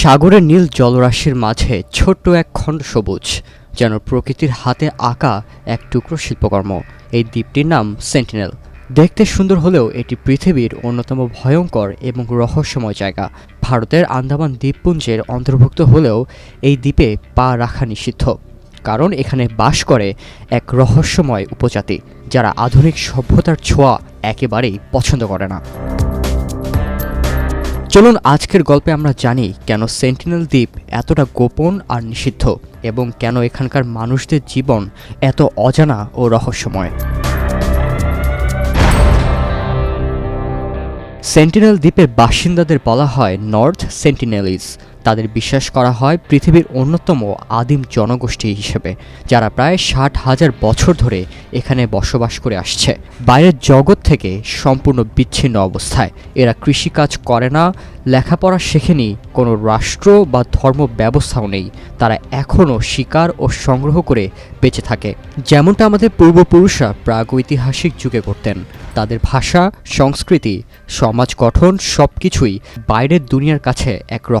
সাগরের নীল জলরাশির মাঝে ছোট্ট এক খণ্ড সবুজ, যেন প্রকৃতির হাতে আঁকা এক টুকরো শিল্পকর্ম। এই দ্বীপটির নাম সেন্টিনেল দেখতে সুন্দর হলেও এটি পৃথিবীর অন্যতম ভয়ঙ্কর এবং রহস্যময় জায়গা। ভারতের আন্দামান দ্বীপপুঞ্জের অন্তর্ভুক্ত হলেও এই দ্বীপে পা রাখা নিষিদ্ধ, কারণ এখানে বাস করে এক রহস্যময় উপজাতি, যারা আধুনিক সভ্যতার ছোঁয়া একেবারেই পছন্দ করে না। চলুন আজকের গল্পে আমরা জানি কেন সেন্টিনেল দ্বীপ এতটা গোপন আর নিষিদ্ধ এবং কেন এখানকার মানুষদের জীবন এত অজানা ও রহস্যময়। সেন্টিনেল দ্বীপের বাসিন্দাদের বলা হয় নর্থ সেন্টিনেলিস তাদের বিশ্বাস করা হয় পৃথিবীর অন্যতম আদিম জনগোষ্ঠী হিসেবে, যারা প্রায় ষাট হাজার বছর ধরে এখানে বসবাস করে আসছে। বাইরের জগৎ থেকে সম্পূর্ণ বিচ্ছিন্ন অবস্থায়। এরা কৃষিকাজ করে না, লেখাপড়া শেখেনি, কোনো রাষ্ট্র বা ধর্ম ব্যবস্থাও নেই। তারা এখনও শিকার ও সংগ্রহ করে বেঁচে থাকে। যেমনটা আমাদের পূর্বপুরুষরা প্রাগৈতিহাসিক যুগে করতেন তাদের ভাষা, সংস্কৃতি, সমাজ গঠন সব কিছুই বাইরের দুনিয়ার কাছে এক